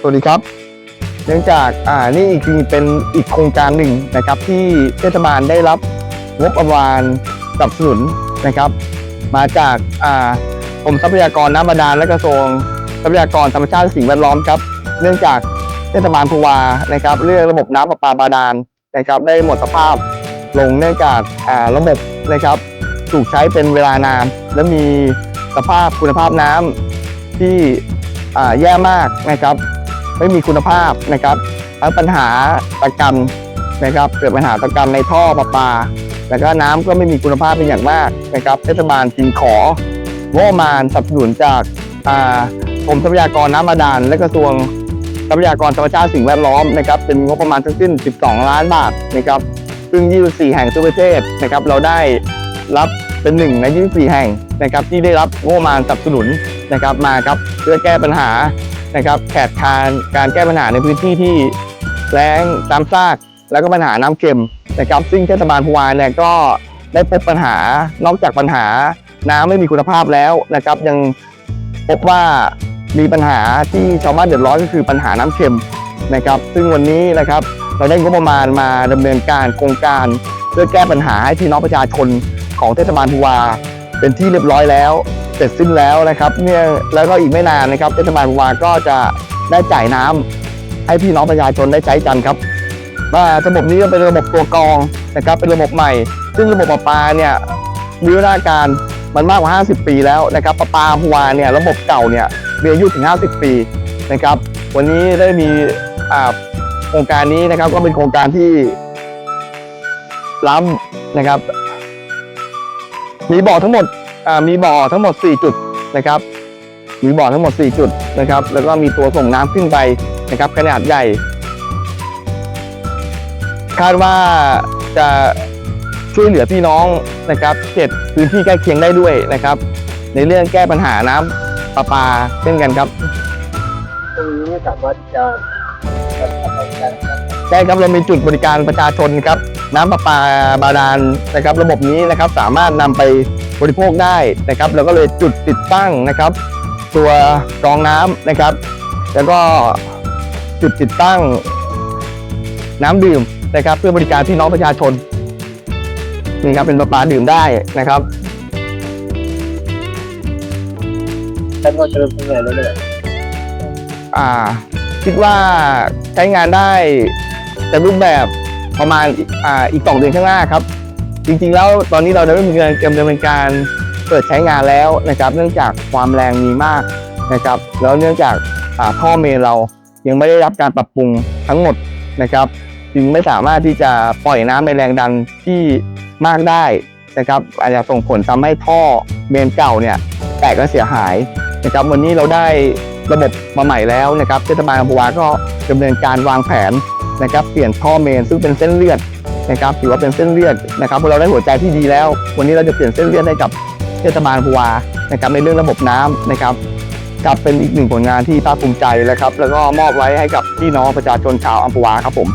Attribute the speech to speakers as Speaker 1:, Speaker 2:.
Speaker 1: สวัสดีครับ เนื่องจากอ่านี่อีกทีเป็นอีกโครงการหนึ่งนะครับ ที่เทศบาลได้รับงบประมาณสนับสนุนนะครับ มาจากอ่ากรมทรัพยากรน้ำบาดาลและกระทรวงทรัพยากรธรรมชาติและสิ่งแวดล้อมครับ เนื่องจากเทศบาลภูวานะครับ เรื่องระบบน้ำประปาบาดาลนะครับ ได้หมดสภาพลงเนื่องจากอ่าระบบนะครับ ถูกใช้เป็นเวลานาน และมีสภาพคุณภาพน้ำที่แย่มากนะครับ ไม่มีคุณภาพนะครับทั้งปัญหาตะกันนะครับเกิดปัญหาตะกันในท่อประปา แล้วก็น้ำก็ไม่มีคุณภาพเป็นอย่างมากนะครับเทศบาลจึงของบประมาณสนับสนุนจากกรมทรัพยากรน้ำบาดาลและกระทรวงทรัพยากรธรรมชาติสิ่งแวดล้อมนะครับเป็นงบประมาณทั้งสิ้น 12 ล้านบาทนะครับซึ่ง 24 แห่งทั่วประเทศนะครับเราได้รับเป็นหนึ่งใน 24 แห่งนะครับที่ได้รับงบประมาณสนับสนุนนะครับมาครับเพื่อแก้ปัญหา นะครับแขกคานการแก้ปัญหาในพื้นที่ที่แล้งตามซาก แล้วก็ปัญหาน้ำเค็มนะครับซึ่งเทศบาลพูวาเนี่ยก็ได้พบปัญหานอกจากปัญหาน้ำไม่มีคุณภาพแล้วนะครับ ยังพบว่ามีปัญหาที่ชาวบ้านเดือดร้อนก็คือปัญหาน้ำเค็มนะครับ ซึ่งวันนี้นะครับเราได้งบประมาณมาดำเนินการโครงการ เพื่อแก้ปัญหาให้พี่น้องประชาชนของเทศบาลภูวาเป็นที่เรียบร้อยแล้ว สร็จสิ้นแล้วนะครับเนี่ยแล้วก็อีกไม่นานนะครับเทศบาลภูวาก็จะได้จ่ายน้ำให้พี่น้องประชาชนได้ใช้กันครับว่าระบบนี้ก็เป็นระบบตัวกรองนะครับเป็นระบบใหม่ ซึ่งระบบประปาเนี่ยมีวิธีการมันมากกว่า 50 ปีแล้วนะครับประปาภูวเนี่ยระบบเก่าเนี่ยมีอายุถึง 50 ปีนะครับ วันนี้ได้มีโครงการนี้นะครับก็เป็นโครงการที่ล้ำนะครับ มีบ่อทั้งหมด มีบ่อทั้งหมด 4 จุดนะครับ มีบ่อทั้งหมด 4 จุดนะครับ แล้วก็มีตัวส่งน้ำขึ้นไปนะครับ ขนาดใหญ่ คาดว่าจะช่วยเหลือพี่น้องนะครับเขตพื้นที่ใกล้เคียงได้ด้วยนะครับ ในเรื่องแก้ปัญหาน้ำประปาเช่นกันครับ
Speaker 2: ตรงนี้สามารถที่จะจะทำการครับ
Speaker 1: ใช่ครับเรามีจุดบริการประชาชนครับ น้ำประปาบาดาลนะครับ ระบบนี้นะครับสามารถนำไปบริโภคได้นะครับ แล้วก็เลยจุดติดตั้งนะครับ ตัวกรองน้ำนะครับ แล้วก็จุดติดตั้งน้ำดื่มนะครับ เพื่อบริการพี่น้องประชาชนนี่ครับเป็นประปาดื่มได้นะครับ
Speaker 2: ท่านว่าจะเริ่มทำงานแล้วเนี่ย
Speaker 1: อ่า คิดว่าใช้งานได้เต็มรูปแบบ ประมาณอ่าอีกสองเดือนข้างหน้าครับ จริงๆ แล้วตอนนี้เราได้ดำเนินการดำเนินการเปิดใช้งานแล้วนะครับ เนื่องจากความแรงมีมากนะครับ แล้วเนื่องจากท่อเมนเรายังไม่ได้รับการปรับปรุงทั้งหมดนะครับ จึงไม่สามารถที่จะปล่อยน้ำในแรงดันที่มากได้นะครับอาจจะส่งผลทำให้ท่อเมนเก่าเนี่ยแตกและเสียหายนะครับ วันนี้เราได้ระบบมาใหม่แล้วนะครับเทศบาลอัมพวาก็ดำเนินการวางแผน นะครับเปลี่ยนท่อเมนซึ่งเป็นเส้นเลือดนะครับถือว่าเป็นเส้นเลือดนะครับเราได้หัวใจที่ดีแล้ว วันนี้เราจะเปลี่ยนเส้นเลือดให้กับเทศบาลอัมพวานะครับในเรื่องระบบน้ำนะครับกับเป็นอีกหนึ่งผลงานที่ภาคภูมิใจนะครับ แล้วก็มอบไว้ให้กับพี่น้องประชาชนชาวอัมพวาครับผม